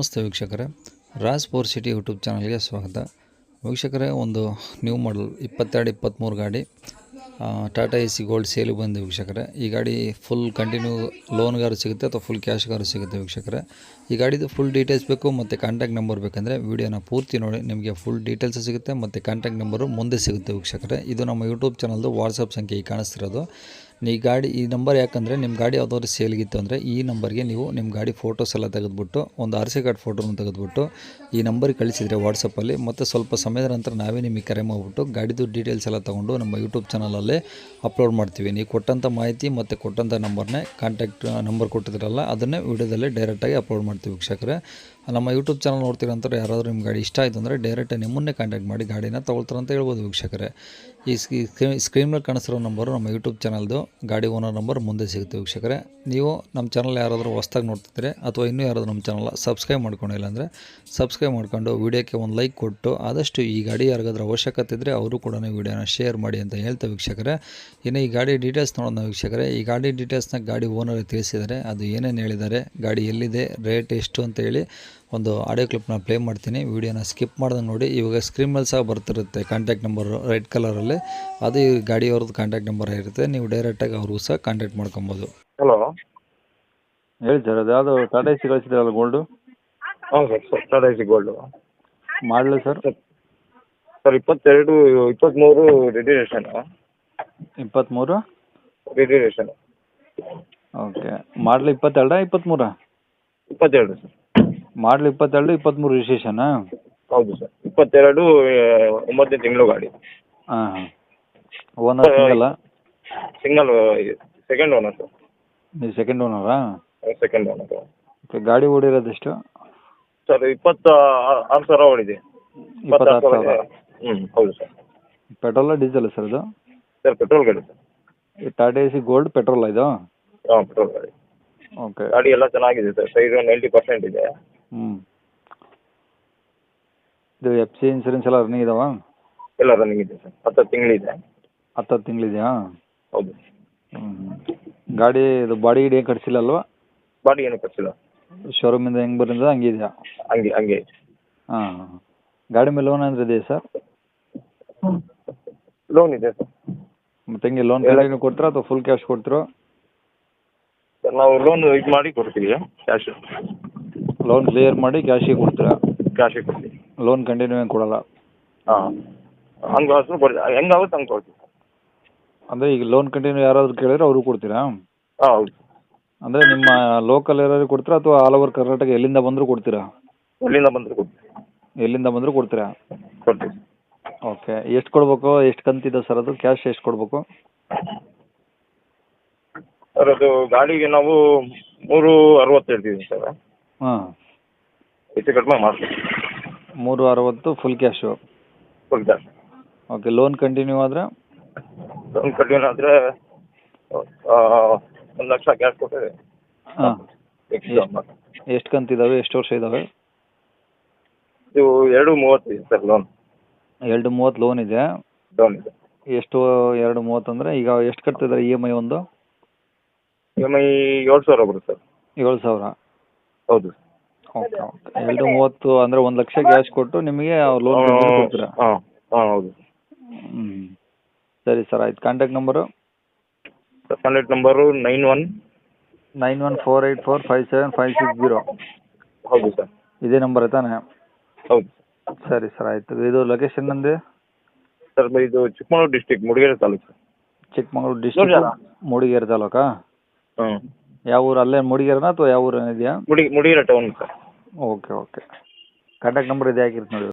ನಮಸ್ತೆ ವೀಕ್ಷಕರೇ. Raj four city YouTube ಚಾನಲ್ಗೆ ಸ್ವಾಗತ. ವೀಕ್ಷಕರೇ, ಒಂದು ನ್ಯೂ ಮಾಡಲ್ ಇಪ್ಪತ್ತೆರಡು ಇಪ್ಪತ್ತ್ಮೂರು ಗಾಡಿ ಟಾಟಾ ಎ ಸಿ ಗೋಲ್ಡ್ ಸೇಲಿಗೆ ಬಂದು ವೀಕ್ಷಕರೇ. ಈ ಗಾಡಿ ಫುಲ್ ಕಂಟಿನ್ಯೂ ಲೋನ್ಗಾರು ಸಿಗುತ್ತೆ ಅಥವಾ ಫುಲ್ ಕ್ಯಾಶ್ಗಾರು ಸಿಗುತ್ತೆ ವೀಕ್ಷಕರೇ. ಈ ಗಾಡಿದು ಫುಲ್ ಡೀಟೇಲ್ಸ್ ಬೇಕು ಮತ್ತು ಕಾಂಟ್ಯಾಕ್ಟ್ ನಂಬರ್ ಬೇಕಂದರೆ ವೀಡಿಯೋನ ಪೂರ್ತಿ ನೋಡಿ, ನಿಮಗೆ ಫುಲ್ ಡೀಟೇಲ್ಸ್ ಸಿಗುತ್ತೆ ಮತ್ತು ಕಾಂಟ್ಯಾಕ್ಟ್ ನಂಬರು ಮುಂದೆ ಸಿಗುತ್ತೆ ವೀಕ್ಷಕರೇ. ಇದು ನಮ್ಮ ಯೂಟ್ಯೂಬ್ ಚಾನಲ್ದು ವಾಟ್ಸಪ್ ಸಂಖ್ಯೆ ಈಗ ಕಾಣಿಸ್ತಿರೋದು. ಈ ಗಾಡಿ, ಈ ನಂಬರ್ ಯಾಕಂದರೆ ನಿಮ್ಮ ಗಾಡಿ ಯಾವುದಾದ್ರು ಸೇಲ್ಗಿತ್ತು ಅಂದರೆ ಈ ನಂಬರ್ಗೆ ನೀವು ನಿಮ್ಮ ಗಾಡಿ ಫೋಟೋಸ್ ಎಲ್ಲ ತೆಗೆದುಬಿಟ್ಟು, ಒಂದು ಆರ್ ಸಿ ಕಾರ್ಡ್ ಫೋಟೋನ ತೆಗೆದುಬಿಟ್ಟು ಈ ನಂಬರಿಗೆ ಕಳಿಸಿದರೆ ವಾಟ್ಸಪ್ಪಲ್ಲಿ ಮತ್ತು ಸ್ವಲ್ಪ ಸಮಯದ ನಂತರ ನಾವೇ ನಿಮಗೆ ಕರೆ ಮಾಡಿಬಿಟ್ಟು ಗಾಡಿದು ಡೀಟೇಲ್ಸ್ ಎಲ್ಲ ತೊಗೊಂಡು ನಮ್ಮ ಯೂಟ್ಯೂಬ್ ಚಾನಲಲ್ಲೇ ಅಪ್ಲೋಡ್ ಮಾಡ್ತೀವಿ. ನೀವು ಕೊಟ್ಟಂಥ ಮಾಹಿತಿ ಮತ್ತು ಕೊಟ್ಟಂಥ ನಂಬರ್ನೇ ಕಾಂಟ್ಯಾಕ್ಟ್ ನಂಬರ್ ಕೊಟ್ಟಿದ್ರಲ್ಲ, ಅದನ್ನೇ ವೀಡಿಯೋದಲ್ಲೇ ಡೈರೆಕ್ಟಾಗಿ ಅಪ್ಲೋಡ್ ಮಾಡ್ತೀವಿ ವೀಕ್ಷಕರೇ. ನಮ್ಮ ಯೂಟ್ಯೂಬ್ ಚಾನಲ್ ನೋಡ್ತೀರಂತಾರೆ ಯಾರಾದರೂ ನಿಮ್ಮ ಗಾಡಿ ಇಷ್ಟ ಆಯಿತು ಅಂದರೆ ಡೈರೆಕ್ಟಾಗಿ ನಿಮ್ಮನ್ನೇ ಕಾಂಟ್ಯಾಕ್ಟ್ ಮಾಡಿ ಗಾಡಿನ ತೊಗೊಳ್ತಾರಂತ ಹೇಳ್ಬೋದು ವೀಕ್ಷಕರೇ. ಈ ಸ್ಕ್ರೀನ್ ಮೇಲೆ ಕಾಣಿಸ್ತಿರೋ ನಂಬರು ನಮ್ಮ ಯೂಟ್ಯೂಬ್ ಚಾನಲ್ದು ಗಾಡಿ ಓನರ್ ನಂಬರ್ ಮುಂದೆ ಸಿಗುತ್ತೆ ವೀಕ್ಷಕರೇ. ನೀವು ನಮ್ಮ ಚಾನಲ್ ಯಾರಾದರೂ ಹೊಸ್ದಾಗಿ ನೋಡ್ತಿದ್ರೆ ಅಥವಾ ಇನ್ನೂ ಯಾರಾದರೂ ನಮ್ಮ ಚಾನಲ್ ಸಬ್ಸ್ಕ್ರೈಬ್ ಮಾಡ್ಕೊಂಡಿಲ್ಲ ಅಂದರೆ ಸಬ್ಸ್ಕ್ರೈಬ್ ಮಾಡ್ಕೊಂಡು ವೀಡಿಯೋಕ್ಕೆ ಒಂದು ಲೈಕ್ ಕೊಟ್ಟು ಆದಷ್ಟು ಈ ಗಾಡಿ ಯಾರಿಗಾದ್ರೂ ಅವಶ್ಯಕತೆ ಇದ್ದರೆ ಅವರು ಕೂಡ ವೀಡಿಯೋನ ಶೇರ್ ಮಾಡಿ ಅಂತ ಹೇಳ್ತಾ ವೀಕ್ಷಕರೇ. ಇನ್ನು ಈ ಗಾಡಿ ಡೀಟೇಲ್ಸ್ ನೋಡೋಣ ವೀಕ್ಷಕರೇ. ಈ ಗಾಡಿ ಡೀಟೇಲ್ಸ್ನ ಗಾಡಿ ಓನರ್ ತಿಳಿಸಿದ್ದಾರೆ. ಅದು ಏನೇನು ಹೇಳಿದ್ದಾರೆ, ಗಾಡಿ ಎಲ್ಲಿದೆ ರೇಟ್ ಎಷ್ಟು ಅಂತ ಹೇಳಿ ಒಂದು ಆಡಿಯೋ ಕ್ಲಿಪ್ನ ಪ್ಲೇ ಮಾಡ್ತೀನಿ. ವೀಡಿಯೋನ ಸ್ಕಿಪ್ ಮಾಡ್ದಂಗೆ ನೋಡಿ ಇವಾಗ ಸ್ಕ್ರೀನ್ ಮೇಲೆ ಸಹ ಬರ್ತಿರುತ್ತೆ ಕಾಂಟ್ಯಾಕ್ಟ್ ನಂಬರು ರೆಡ್ ಕಲರಲ್ಲಿ ಅದು ಈ ಗಾಡಿಯವ್ರದ್ದು ಕಾಂಟ್ಯಾಕ್ಟ್ ನಂಬರ್ ಇರುತ್ತೆ ನೀವು ಡೈರೆಕ್ಟಾಗಿ ಅವ್ರಿಗೂ ಸಹ ಕಾಂಟ್ಯಾಕ್ಟ್ ಮಾಡ್ಕೊಬೋದು. ಹಲೋ ಹೇಳಿ ಸರ್ ಅದು ಯಾವುದು ಟಾಟಾ ಎಸಿ ಕಳಿಸಿದ್ರಲ್ಲ ಗೋಲ್ಡು ಹೌದು sir sir Tata AC gold ಮಾಡಲಿ ಸರ್ ಸರ್ ಇಪ್ಪತ್ತೆರಡು ಇಪ್ಪತ್ತ್ಮೂರು ರಿಜಿಸ್ಟ್ರೇಷನು ಇಪ್ಪತ್ತ್ಮೂರು ರಿಜಿಸ್ಟ್ರೇಷನ್ ಓಕೆ ಮಾಡಲಿ ಇಪ್ಪತ್ತೆರಡಾ ಇಪ್ಪತ್ತ್ಮೂರಾ ಇಪ್ಪತ್ತೆರಡು ಸರ್ ಮಾಡಲಿ ಇಪ್ಪತ್ತೆರಡು ಇಪ್ಪತ್ತ್ಮೂರು ರಿಜಿಸ್ಟ್ರೇಷನಾ ಹೌದು ಸರ್. ಇಪ್ಪತ್ತೆರಡು ಒಂಬತ್ತನೇ ತಿಂಗಳು ಗಾಡಿ. ಹಾಂ ಹಾಂ. ಓನರ್ ಸಿಂಗಲ್ಲ ಸಿಂಗಲ್ ಸೆಕೆಂಡ್ ಓನರ್ ಸರ್. ನೀವು ಸೆಕೆಂಡ್ ಓನರಾ ಸೆಕೆಂಡ್ ಓನರ್ ಓಕೆ ಗಾಡಿ ಓಡಿರೋದು ಎಷ್ಟು? ಸರ್ ಇಪ್ಪತ್ತ ಆರು ಸಾವಿರ ಓಡಿದೆ. ಇಪ್ಪತ್ತಾರು ಸಾವಿರ. ಹ್ಞೂ ಹೌದು ಸರ್. ಪೆಟ್ರೋಲ ಡೀಸೆಲ್ ಸರ್ ಇದು? ಸರ್ ಪೆಟ್ರೋಲ್ ಗಾಡಿ ಸರ್. ಈ ಟಾಟಾ ಎಸಿ ಗೋಲ್ಡ್ ಪೆಟ್ರೋಲ್ ಇದು? ಹಾಂ ಪೆಟ್ರೋಲ್ ಗಾಡಿ. ಓಕೆ ಗಾಡಿ ಎಲ್ಲ ಚೆನ್ನಾಗಿದೆ ಸರ್. ಸೈಡ್ ನೈಂಟಿ ಪರ್ಸೆಂಟ್ ಇದೆ. ಹ್ಞೂ ಇದು ಎಫ್ ಸಿ ಇನ್ಸೂರೆನ್ಸ್ ಎಲ್ಲ ರನ್ನಿಂಗ್ ಇದಾವ? ಎಲ್ಲ ರನ್ನಿಂಗ್ ಇದೆ ಸರ್. ಹತ್ತು ತಿಂಗಳಿದೆ ಹತ್ತು ಹತ್ತು ತಿಂಗಳಿದೆಯಾ ಹೌದು. ಹ್ಞೂ ಗಾಡಿ ಇದು ಬಾಡಿ ಗಿಡಿ ಏನು ಕಟ್ಸಿಲ್ಲ ಅಲ್ವಾ? ಬಾಡಿ ಏನು ಖರ್ಚಿಲ್ಲ ಶೋರೂಮಿಂದ ಹೆಂಗೆ ಹಂಗೆ ಇದೆಯಾ? ಹಂಗೆ ಹಂಗೆ ಹಾಂ ಗಾಡಿ ಮೇಲೆ ಲೋನ್ ಅಂದ್ರೆ ಇದೆಯಾ ಸರ್? ಲೋನ್ ಇದೆ ಸರ್. ಮತ್ತೆ ಹೆಂಗೆ ಲೋನ್ ಕಂಟಿನ್ಯೂ ಕೊಡ್ತೀರಾ ಅಥವಾ ಫುಲ್ ಕ್ಯಾಶ್ ಕೊಡ್ತೀರೋ? ನಾವು ಲೋನ್ ಇದು ಮಾಡಿ ಕೊಡ್ತೀವಿ ಕ್ಯಾಶ್ ಲೋನ್ ಕ್ಲಿಯರ್ ಮಾಡಿ ಕ್ಯಾಶಿಗೆ ಕೊಡ್ತೀರಾ? ಕ್ಯಾಶಿಗೆ ಕೊಡ್ತೀವಿ. ಲೋನ್ ಕಂಟಿನ್ಯೂ ಏನು ಕೊಡಲ್ಲ? ಹಾಂ. ಹಂಗೆ ಕೊಡ್ತೀನಿ ಕೊಡ್ತೀವಿ ಹೆಂಗಾಗುತ್ತೆ ಹಂಗೆ ಕೊಡ್ತೀವಿ. ಅಂದರೆ ಈಗ ಲೋನ್ ಕಂಟಿನ್ಯೂ ಯಾರಾದರೂ ಕೇಳಿದ್ರೆ ಅವ್ರಿಗೆ ಕೊಡ್ತೀರಾ? ಹಾಂ ಹೌದು. ಅಂದರೆ ನಿಮ್ಮ ಲೋಕಲ್ ಏರಿಯಾರಿಗೆ ಕೊಡ್ತೀರಾ ಅಥವಾ ಆಲ್ ಓವರ್ ಕರ್ನಾಟಕ ಎಲ್ಲಿಂದ ಬಂದರೂ ಕೊಡ್ತೀರಾ? ಎಲ್ಲಿಂದ ಬಂದರೂ ಕೊಡ್ತೀವಿ. ಎಲ್ಲಿಂದ ಬಂದರೂ ಕೊಡ್ತೀರಾ? ಕೊಡ್ತೀವಿ. ಓಕೆ ಎಷ್ಟು ಕೊಡಬೇಕು? ಎಷ್ಟು ಕಂತಿದೆ ಸರ್ ಅದು? ಕ್ಯಾಶ್ ಎಷ್ಟು ಕೊಡಬೇಕು? ಸರ್ ಅದು ಗಾಡಿಗೆ ನಾವು ಮೂರು ಅರವತ್ತು ಹೇಳ್ತೀವಿ ಸರ್. ಹಾಂ. ಹೆಚ್ಚು ಕಡಿಮೆ ಮಾಡ್ತೀವಿ ಮೂರು ಅರವತ್ತು full cash full cash okay loan continue ಆದರೆ? ಲೋನ್ ಕಂಟಿನ್ಯೂ ಆದರೆ ಒಂದು ಲಕ್ಷ ಕ್ಯಾಶ್ ಕೊಟ್ಟರೆ ಹಾಂ. ಎಷ್ಟು ಕಂತಿದ್ದಾವೆ ಎಷ್ಟು ವರ್ಷ ಇದ್ದಾವೆ ಇದು ಎರಡು ಮೂವತ್ತು ಸರ್ ಲೋನ್ ಎರಡು ಮೂವತ್ತು ಲೋನ್ ಇದೆ. ಲೋನ್ ಇದೆ. ಎಷ್ಟು ಎರಡು ಮೂವತ್ತು ಅಂದರೆ ಈಗ ಎಷ್ಟು ಕಟ್ತಿದ್ದಾರೆ ಇ ಎಂ ಐ ಒಂದು? ಇ ಎಂ ಐ ಏಳು ಸಾವಿರ ಬರುತ್ತೆ ಸರ್. ಏಳು ಸಾವಿರ. ಹೌದು. ಓಕೆ ಓಕೆ ಎರಡು ಮೂವತ್ತು ಅಂದರೆ ಒಂದು ಲಕ್ಷ ಕ್ಯಾಶ್ ಕೊಟ್ಟು ನಿಮಗೆ ಲೋನ್ ಕೊಡ್ತೀರಾ? ಹಾಂ ಹಾಂ ಹೌದು. ಹ್ಞೂ ಸರಿ ಸರ್ ಆಯ್ತು. Contact number sir contact number nine one nine one four eight four five seven five six zero. ಹೌದು ಸರ್. ಇದೇ ನಂಬರ್ ತಾನೆ? ಹೌದು. ಸರಿ ಸರ್ ಆಯ್ತು. ಇದು ಲೊಕೇಶನ್ ನಂದು? ಸರ್ ಇದು ಚಿಕ್ಕಮಗಳೂರು ಡಿಸ್ಟಿಕ್ ಮೂಡಿಗೆರೆ ತಾಲೂಕು ಚಿಕ್ಕಮಗಳೂರು ಡಿಸ್ಟ್ರಿಕ್ಟ್ ನೋಡ್ಯಾರ? ಮೂಡಿಗೆರೆ ತಾಲೂಕಾ? ಹ್ಞೂ ಯಾವ ಊರು ಅಲ್ಲೇ ಮೂಡಿಗೆರೆನಾ ಅಥವಾ ಯಾವ ಊರು ಇದ್ಯಾ ಮುಡಿ Mudigere town sir. Okay okay. Contact number ಇದೆ ಹಾಕಿರ್ತೀನಿ ನೋಡಿ.